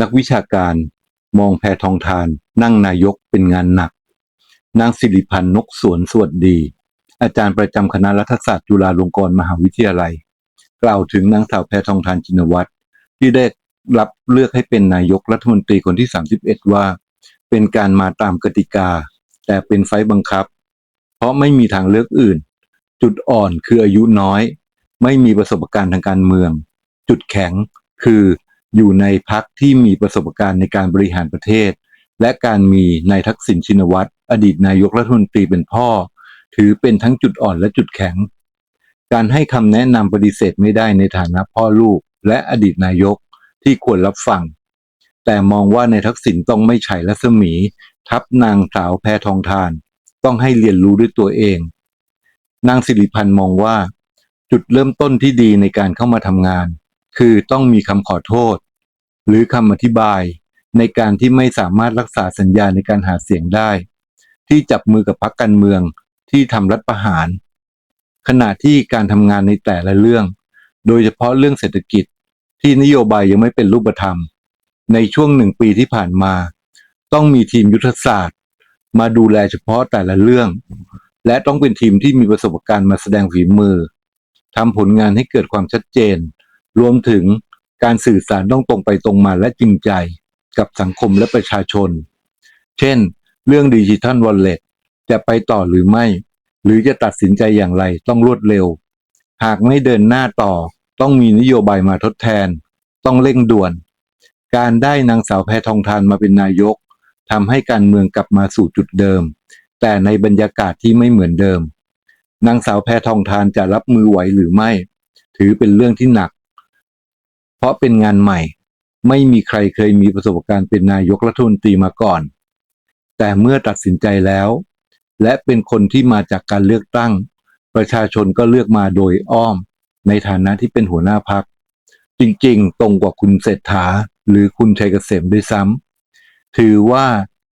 นักวิชาการ มองแพทองทาน นั่งนายกเป็นงานหนัก นางสิริพันธ์นกสวนสวัสดี อาจารย์ประจำคณะรัฐศาสตร์จุฬาลงกรณ์มหาวิทยาลัย กล่าวถึงนางสาวแพทองทานชินวัตรที่ได้รับเลือกให้เป็นนายกรัฐมนตรีคนที่ 31 ว่า เป็นการมาตามกติกา แต่เป็นไฟบังคับ เพราะไม่มีทางเลือกอื่น จุดอ่อนคืออายุน้อย ไม่มีประสบการณ์ทางการเมือง จุดแข็งคือ อยู่ในพักที่มีประสบการณ์ในการบริหารประเทศ และการมีนายทักษิณชินวัตรอดีตนายกรัฐมนตรีเป็นพ่อ ถือเป็นทั้งจุดอ่อนและจุดแข็ง การให้คำแนะนำปฏิเสธไม่ได้ในฐานะพ่อลูก และอดีตนายกที่ควรรับฟัง แต่มองว่าในทักษิณต้องไม่ใช่รัศมี ทับนางสาวแพทองทาน ต้องให้เรียนรู้ด้วยตัวเอง นางสิริพันธ์มองว่า จุดเริ่มต้นที่ดีในการเข้ามาทำงาน คือต้องมีคำขอโทษ หรือคำอธิบายในการที่ไม่สามารถรักษาสัญญาในการหาเสียงได้ ที่จับมือกับพรรคการเมืองที่ทำรัฐประหาร ขณะที่การทำงานในแต่ละเรื่อง โดยเฉพาะเรื่องเศรษฐกิจที่นโยบายยังไม่เป็นรูปธรรม ในช่วงหนึ่งปีที่ผ่านมา ต้องมีทีมยุทธศาสตร์ มาดูแลเฉพาะแต่ละเรื่อง และต้องเป็นทีมที่มีประสบการณ์มาแสดงฝีมือทำผลงานให้เกิดความชัดเจน รวมถึงการสื่อสารต้องตรงไปตรงมาและจริงใจกับสังคมและประชาชน เช่น เรื่องดิจิทัลวอลเล็ตจะไปต่อหรือไม่ หรือจะตัดสินใจอย่างไรต้องรวดเร็ว หากไม่เดินหน้าต่อต้องมีนโยบายมาทดแทน ต้องเร่งด่วน การได้นางสาวแพทองทานมาเป็นนายกทำให้การเมืองกลับมาสู่จุดเดิม แต่ในบรรยากาศที่ไม่เหมือนเดิมนางสาวแพทองทานจะรับมือไหวหรือไม่ ถือเป็นเรื่องที่หนัก เพราะเป็นงานใหม่ ไม่มีใครเคยมีประสบการณ์เป็นนายกรัฐมนตรีมาก่อน แต่เมื่อตัดสินใจแล้ว และเป็นคนที่มาจากการเลือกตั้ง ประชาชนก็เลือกมาโดยอ้อม ในฐานะที่เป็นหัวหน้าพัก จริงๆ ตรงกว่าคุณเศรษฐา หรือคุณชัยเกษมด้วยซ้ำถือว่า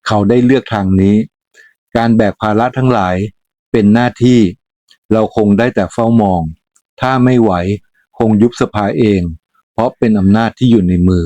เขาได้เลือกทางนี้ การแบกภาระทั้งหลายเป็นหน้าที่ เราคงได้แต่เฝ้ามอง ถ้าไม่ไหวคงยุบสภาเอง เพราะเป็นอำนาจที่อยู่ในมือ